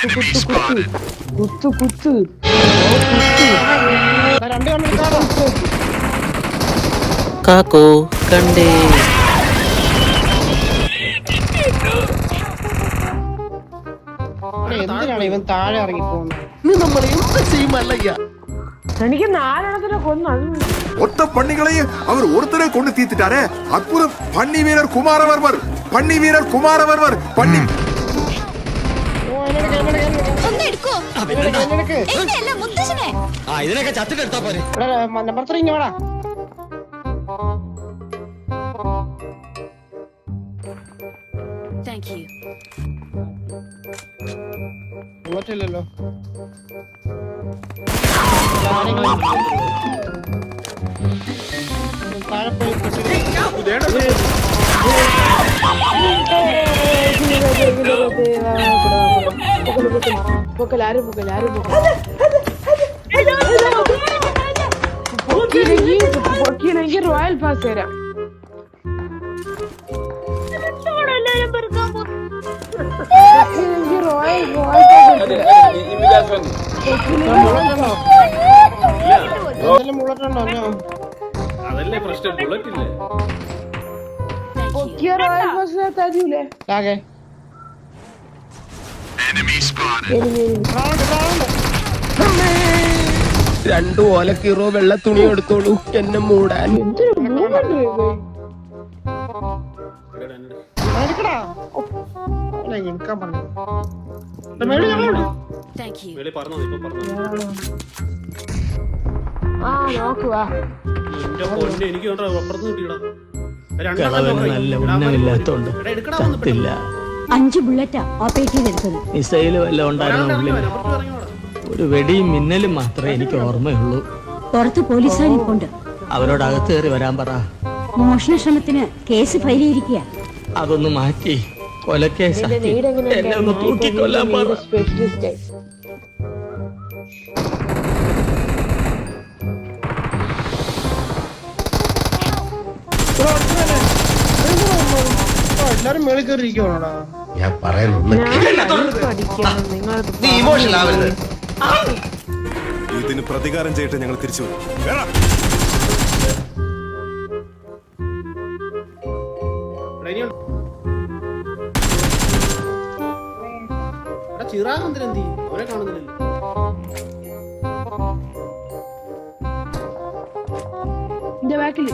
കുത്ത് കുത്ത് കുത്ത് കുത്ത് ഓ കുത്ത് ദാ രണ്ട് കണ്ണെടുക്കാതെ കാക്കോ കണ്ടേ എന്തിനാണ് ഇവൻ താഴെ ഇറങ്ങി പോകുന്നത് ഇനി നമ്മൾ എന്ത് ചെയ്യും അല്ലയ്യ എനിക്ക് നാലെണ്ണത്തിനെ കൊന്നു അത് மொத்த பண்ணிகளையும் அவர் ஒருத்தரே கொண்டு தீர்த்துட்டாரே அற்புதம் பண்ணி வீரர் குமாரவர்மர் பண்ணி வீரர் குமாரவர்மர் பண்ணி ആ ഇതിനൊക്കെ ചത്തിട്ടെടുത്താ പോരെ നമ്പർ ത്രീ ഇങ്ങ് വേടാ താങ്ക് യു ബുള്ളറ്റില്ലല്ലോ താഴെ പോയി പെട്ടിട്ട് പൊക്കൽ ആരും പൊക്കൽ ആരും പൊക്കിയില്ലെങ്കിൽ പൊക്കിയില്ലെങ്കിൽ റോയൽ പാസ് തരാം റോയൽ അതല്ലേ പ്രശ്നം? ബുള്ളറ്റ് ഇല്ലേ? റോയൽ പാസ് തരൂലേ ആകെ. രണ്ടു ഓലക്കീറോ വെള്ള തുണി എടുത്തോളൂ. എന്നെ മൂടാൻ. എനിക്ക് അപ്പുറത്ത് കിട്ടിയടാ. നല്ല ഉന്നമില്ലാത്തോണ്ട് ചത്തില്ല. അഞ്ച് ബുള്ളറ്റാ ഓപ്പറേറ്റ് ചെയ്തെടുത്തത്. മിസൈൽ വല്ല ഉണ്ടായിരുന്നു ഉള്ളിൽ ഒരു വെടിയും മിന്നലും മാത്രമേ എനിക്ക് ഓർമ്മയുള്ളൂ. പുറത്ത് പോലീസുകാർ ഇപ്പുണ്ട് അവരോട് അകത്ത് കയറി വരാൻ പറ. മോഷണ ശ്രമത്തിന് കേസ് ഫയൽ ചെയ്തിരിക്കുക. അതൊന്ന് മാറ്റി. കൊലക്കേസാക്കി എന്നെ ഒന്ന് തൂക്കിക്കൊല്ലാൻ പറ. ഓ, എല്ലാരും മേളിൽ കയറി ഞാൻ പറയുന്നു നീ ഇമോഷണൽ ആവരുത്. ഇതിന് പ്രതികാരം ചെയ്യട്ടെ ഞങ്ങൾ തിരിച്ചു. ചിറാകന്തിനെന്തി കാണുന്നില്ല കാണുന്നില്ലല്ലോ. എന്റെ ബാക്കിൽ.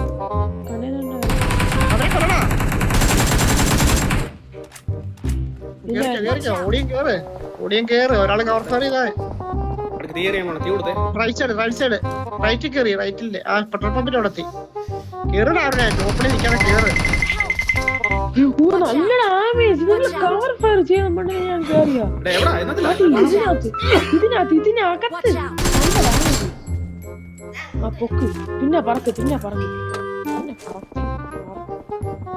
ഓടിയും കേറ്. ഓടിയും കേറ്. ഒരാൾ cover fire right side right side right കയറി റൈറ്റിൽ ആ പെട്രോൾ പമ്പിന്റെ അവിടെ എത്തി കേറടാ അവിടെ. ടോപ്പിൽ നിൽക്കാതെ കേറ്. ഓ നല്ല ഡാമേജ് നിങ്ങൾ കവർ ഫയർ ഞാൻ കേറിയ ഇതിനകത്ത് ഇതിനകത്ത് ഇതിനകത്ത് നല്ല damage. ആ പൊക്ക്. പിന്നെ പറക്ക് പിന്നെ പറക്ക്. പിന്നെ പറക്ക്.